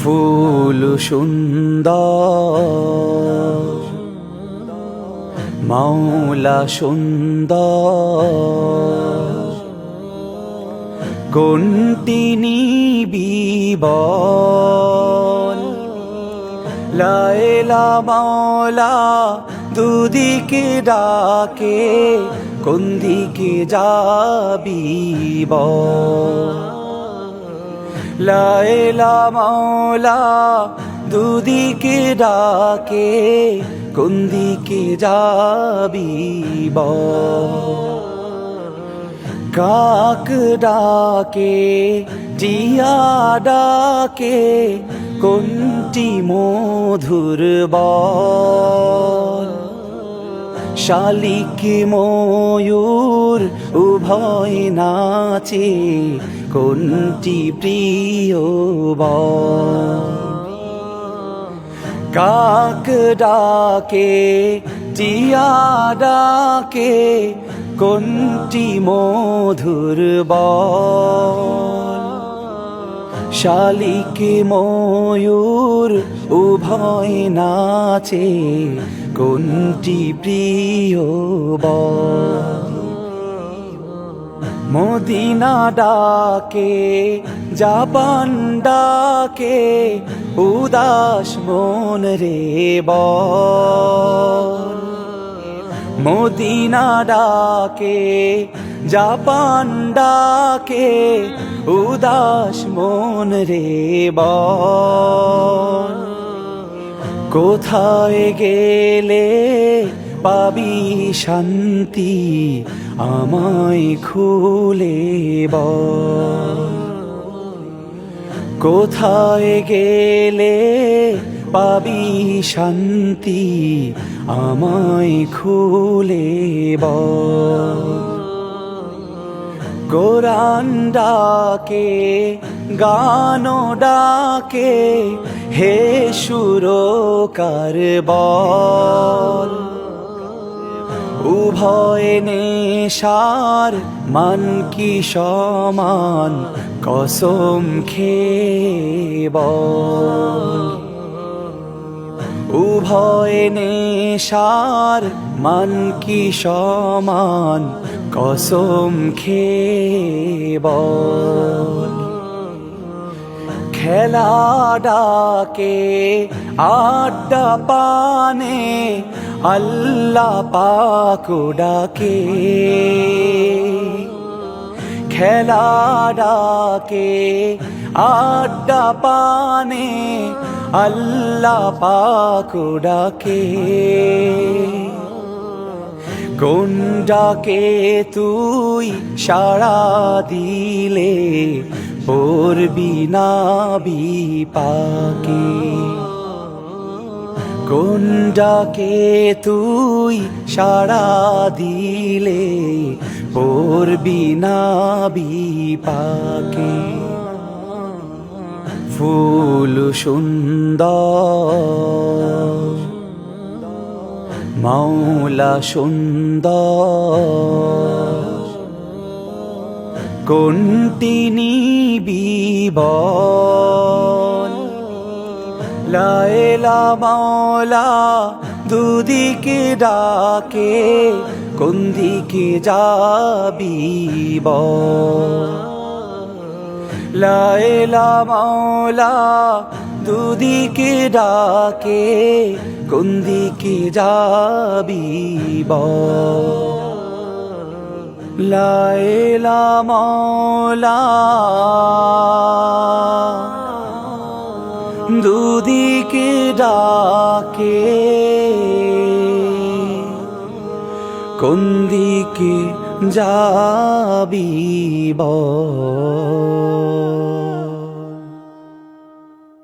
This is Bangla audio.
ফুল সুন্দর মাওলা সুন্দর কোনটি নিবিবল। লাইলা মাওলা দুদিকে ডাকে কোন দিকে যাবি লাইলা মাওলা দুদিকে ডাকে, কোন দিকে যাবি কাক ডাকে টিয়া ডাকে, কোনটি মধুর বল? শালিক ময়ূর উভয় নাচে, কোনটি প্রিয় কাক ডাকে, টিয়া ডাকে, কোনটি মধুর বল? শালিক ময়ূর উভয় নাচে কোনটি প্রিয় মদিনা ডাকে, জাপান ডাকে, উদাস মন রে বল। মদিনা ডাকে, জাপান ডাকে, উদাস মন রে বল। কোথায় গেলে পাবি শান্তি আমায় খুলে কোথায় গেলে পাবি শান্তি আমায় খুলে বল। কোরআন ডাকে গান ডাকে, হে সুরকার বল। উভয় নেশার মান কি সমান, কসম খেয়ে বল। উভয় নেশার মান কি সমান কসম খেয়ে বল খেলা আড্ডা পানে, আল্লাহ পাকু ডাকে। খেলা ডাকে, আড্ডা পানে, আল্লাহ পাকু ডাকে। কোন ডাকে তুই সাড়া দিলে পড়বি না বিপাকে। কোন ডাকে তুই সাড়া দিলে পড়বি না বিপাকে। ফুল সুন্দর মাওলা সুন্দর। কোনটি নিবিবল লাইলা মাওলা দুদিকে ডাকে কোন দিকে যাবি লাইলা মাওলা দুদিকে ডাকে কোন দিকে যাবি লাইলা মাওলা দুদিকে ডাকে কোন দিকে যাবি বল?